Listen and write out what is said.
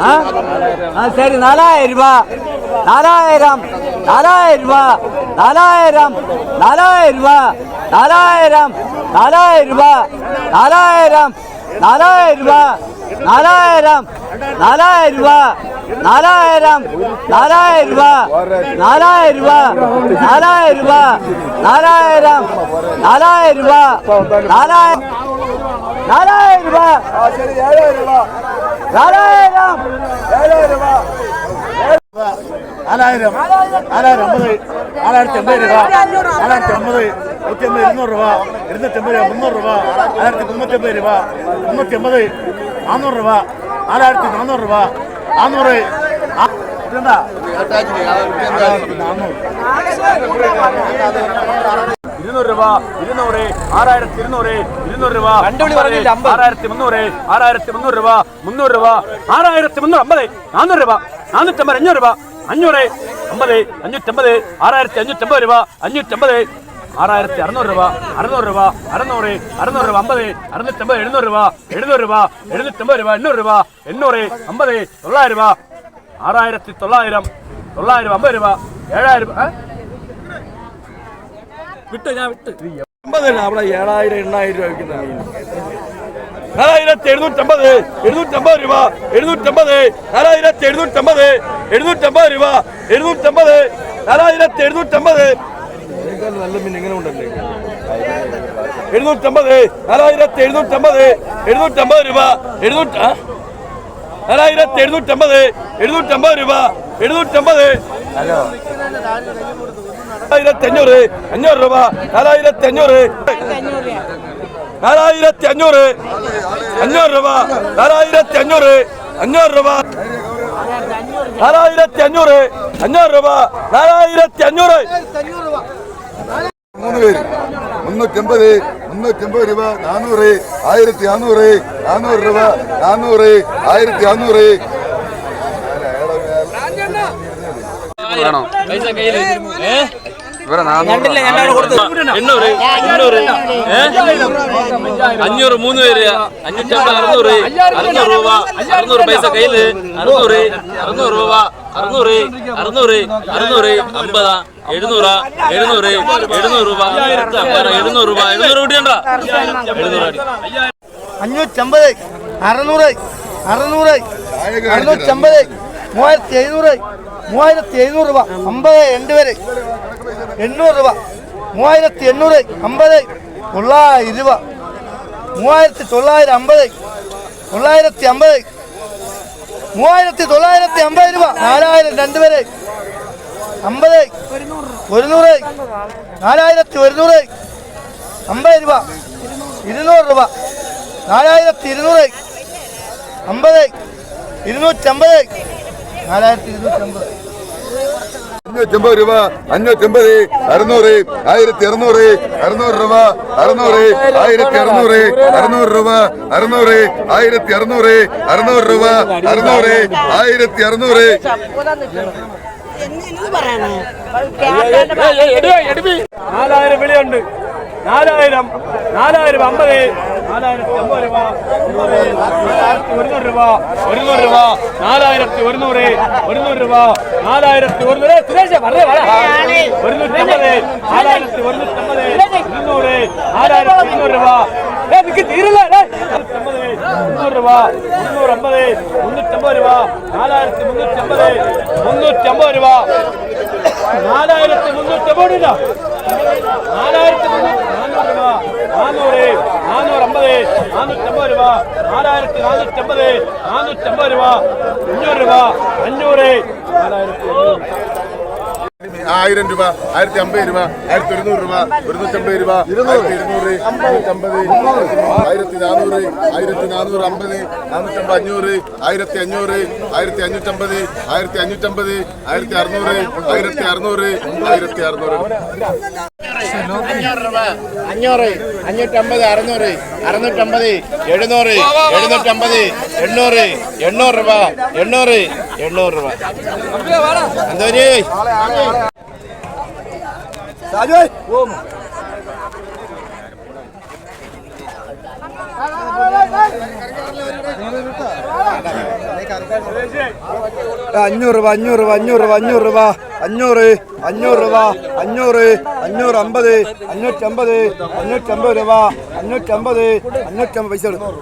ആ ആ ശരി നാലായിരം രൂപ നാലായിരം നാലായിരം രൂപ നാലായിരം നാലായിരം രൂപ നാലായിരം നാലായിരം രൂപ നാലായിരം നാലായിരം രൂപ നാലായിരം നാലായിരം രൂപ നാലായിരം നാലായിരം രൂപ നാലായിരം രൂപ നാലായിരം രൂപ. നാലായിരം നാലായിരം രൂപ. നാലായിരം. നാലായിരം രൂപ. നാലായിരം. നാലായിരം. അമ്പത്. നാലായിരത്തി അമ്പത് രൂപ. നാലായിരത്തി അമ്പത്. നൂറ്റി അമ്പത് ഇരുന്നൂറ് രൂപ. ഇരുന്നൂറ്റമ്പത് രൂപ മുന്നൂറ് രൂപ. നാലായിരത്തി മുന്നൂറ്റമ്പത് രൂപ. മുന്നൂറ്റി അമ്പത് നാനൂറ് രൂപ. നാലായിരത്തി നാനൂറ് രൂപ. നാനൂറ് ആ- ഇതെന്താ? നാലായിരത്തി നാനൂറ് ഇരുന്നൂറ് രൂപ. ഇരുന്നൂറ്. ആറായിരത്തി ഇരുന്നൂറ്. ഇരുന്നൂറ് രൂപ. ആറായിരത്തി മുന്നൂറ് ആറായിരത്തി മുന്നൂറ് രൂപ. മുന്നൂറ് രൂപ. ആറായിരത്തി മുന്നൂറ് അമ്പത്. നാനൂറ് രൂപ. നാനൂറ്റമ്പത് അഞ്ഞൂറ് രൂപ. അഞ്ഞൂറ് അമ്പത് അഞ്ഞൂറ്റമ്പത്. ആറായിരത്തി അഞ്ഞൂറ്റമ്പത് രൂപ. അഞ്ഞൂറ്റമ്പത്. ആറായിരത്തി അറുന്നൂറ് രൂപ. അറുന്നൂറ് രൂപ. അറുന്നൂറ് അറുന്നൂറ് രൂപ. അമ്പത് അറുന്നൂറ്റമ്പത് എഴുന്നൂറ് രൂപ. എഴുന്നൂറ് രൂപ. എഴുന്നൂറ്റമ്പത് രൂപ എണ്ണൂറ് രൂപ. എണ്ണൂറ് അമ്പത് തൊള്ളായിരം രൂപ. ആറായിരത്തി തൊള്ളായിരം തൊള്ളായിരം അമ്പത് രൂപ. ഏഴായിരം വിട്ടു ഞാൻ വിട്ട്. അവിടെ ഏഴായിരം എണ്ണായിരം രൂപ വിൽക്കുന്ന മീൻ നാലായിരത്തി എഴുന്നൂറ്റമ്പത് എഴുന്നൂറ്റമ്പത് രൂപ എഴുന്നൂറ്റമ്പത് നാലായിരത്തി എഴുന്നൂറ്റമ്പത് എഴുന്നൂറ്റമ്പത് രൂപ എഴുന്നൂറ്റമ്പത് നാലായിരത്തി എഴുന്നൂറ്റമ്പത്. നല്ല മീൻ എങ്ങനെ ഉണ്ടല്ലേ എഴുന്നൂറ്റമ്പത് നാലായിരത്തി എഴുന്നൂറ്റമ്പത് എഴുന്നൂറ്റമ്പത് രൂപ എഴുന്നൂറ്റ? നാലായിരത്തി എഴുന്നൂറ്റമ്പത് എഴുന്നൂറ്റമ്പത് രൂപ എഴുന്നൂറ്റമ്പത്. നാലായിരത്തി അഞ്ഞൂറ് അഞ്ഞൂറ് രൂപ. നാലായിരത്തി അഞ്ഞൂറ് നാലായിരത്തി അഞ്ഞൂറ് അഞ്ഞൂറ് രൂപ. നാലായിരത്തി അഞ്ഞൂറ് അഞ്ഞൂറ് രൂപ. നാലായിരത്തി അഞ്ഞൂറ് അഞ്ഞൂറ് രൂപ. നാലായിരത്തി അഞ്ഞൂറ് മൂന്ന് പേര്. മുന്നൂറ്റമ്പത് മുന്നൂറ്റമ്പത് രൂപ നാനൂറ് ആയിരത്തി അഞ്ഞൂറ് നാനൂറ് രൂപ നാനൂറ് ആയിരത്തി നാനൂറ് എണ്ണൂറ് എണ്ണൂറ് ഏ? അഞ്ഞൂറ് മൂന്ന് പേര്. അഞ്ഞൂറ്റമ്പത് അറുന്നൂറ്. അറുന്നൂറ് രൂപ. അറുന്നൂറ് പൈസ കയ്യിൽ. അറുന്നൂറ് അറുന്നൂറ് രൂപ. അറുന്നൂറ് അറുന്നൂറ് അറുന്നൂറ് അമ്പതാ എഴുന്നൂറ് എഴുന്നൂറ് എഴുന്നൂറ് രൂപ. എഴുന്നൂറ് രൂപ. എഴുന്നൂറ് കൂട്ടിയണ്ട. എഴുന്നൂറ് അഞ്ഞൂറ്റമ്പത് അറുന്നൂറ് അറുന്നൂറ് അറുന്നൂറ്റമ്പത് മൂവായിരത്തി എഴുന്നൂറ് മൂവായിരത്തി എഴുന്നൂറ് രൂപ. അമ്പത് രണ്ട് പേര്. എണ്ണൂറ് രൂപ. മൂവായിരത്തി എണ്ണൂറ് അമ്പത് തൊള്ളായിരം രൂപ മൂവായിരത്തി തൊള്ളായിരം അമ്പത് തൊള്ളായിരത്തി അമ്പത്. മൂവായിരത്തി തൊള്ളായിരത്തി അമ്പത് രൂപ. നാലായിരം രണ്ട് പേര് അമ്പത് ഒരുന്നൂറ്. നാലായിരത്തി ഒരുന്നൂറ്. അമ്പത് രൂപ. ഇരുന്നൂറ് രൂപ. നാലായിരത്തി ഇരുന്നൂറ്. അമ്പത് ഇരുന്നൂറ്റമ്പത്. നാലായിരത്തി ഇരുന്നൂറ്റമ്പത്. അഞ്ഞൂറ്റമ്പത് രൂപ അഞ്ഞൂറ്റമ്പത് അറുന്നൂറ് ആയിരത്തി അറുന്നൂറ് അറുന്നൂറ് രൂപ അറുന്നൂറ് ആയിരത്തി അറുന്നൂറ് അറുന്നൂറ് രൂപ അറുന്നൂറ് ആയിരത്തി അറുന്നൂറ് അറുന്നൂറ് രൂപ അറുന്നൂറ് ആയിരത്തി അറുന്നൂറ് നാലായിരം വിളിയുണ്ട്. നാലായിരം നാലായിരം അമ്പത്. നാലായിരത്തി അമ്പത് രൂപ നാലായിരത്തി ഒരുന്നൂറ് രൂപ ഒരുന്നൂറ് രൂപ നാലായിരത്തി ഒരുന്നൂറ് ഒരുന്നൂറ് രൂപ നാലായിരത്തി ഒരുന്നൂറ് സുരേഷ് പറഞ്ഞേ ഒരുന്നൂറ്റമ്പത് നാലായിരത്തി ഒരുന്നൂറ്റമ്പത് ഇരുന്നൂറ് നാലായിരത്തി ഇരുന്നൂറ് രൂപ ഏ, നിനക്ക് തീരില്ല ഏ. മുന്നൂറ് രൂപ മുന്നൂറ് അമ്പത് മുന്നൂറ്റമ്പത് രൂപ നാലായിരത്തി മുന്നൂറ്റമ്പത് മുന്നൂറ്റമ്പത് രൂപ നാലായിരത്തി മുന്നൂറ്റമ്പത് രൂപ നാലായിരത്തി നാനൂറ് രൂപ. നാനൂറ് നാനൂറ് അമ്പത് നാനൂറ്റമ്പത് രൂപ. നാലായിരത്തി നാനൂറ്റമ്പത് നാനൂറ്റമ്പത് രൂപ. അഞ്ഞൂറ് രൂപ. അഞ്ഞൂറ് നാലായിരത്തി ആയിരം രൂപ ആയിരത്തി അമ്പത് രൂപ ആയിരത്തി ഒരുന്നൂറ് രൂപ ഒരുന്നൂറ്റമ്പത് രൂപ ആയിരത്തി ഇരുന്നൂറ് ഇരുന്നൂറ്റമ്പത് ആയിരത്തി നാനൂറ് ആയിരത്തി നാനൂറ് അമ്പത് നാനൂറ്റമ്പത് അഞ്ഞൂറ് ആയിരത്തി അഞ്ഞൂറ് ആയിരത്തി അഞ്ഞൂറ്റമ്പത് ആയിരത്തി അഞ്ഞൂറ്റമ്പത് ആയിരത്തി അറുന്നൂറ് ആയിരത്തി അറുന്നൂറ് ആയിരത്തി അറുന്നൂറ് അഞ്ഞൂറ് അഞ്ഞൂറ്റമ്പത് അറുന്നൂറ് അറുന്നൂറ്റമ്പത് എഴുന്നൂറ് എഴുന്നൂറ്റമ്പത് എണ്ണൂറ് എണ്ണൂറ് രൂപ എണ്ണൂറ് എണ്ണൂറ് രൂപ. എന്തോര് ഓ അഞ്ഞൂറ് രൂപ അഞ്ഞൂറ് രൂപ അഞ്ഞൂറ് രൂപ അഞ്ഞൂറ് രൂപ. അഞ്ഞൂറ് അഞ്ഞൂറ് രൂപ അഞ്ഞൂറ് അഞ്ഞൂറ് അമ്പത് അഞ്ഞൂറ്റമ്പത് അഞ്ഞൂറ്റമ്പത് രൂപ അഞ്ഞൂറ്റമ്പത് അഞ്ഞൂറ്റമ്പത് പൈസ എടുക്കും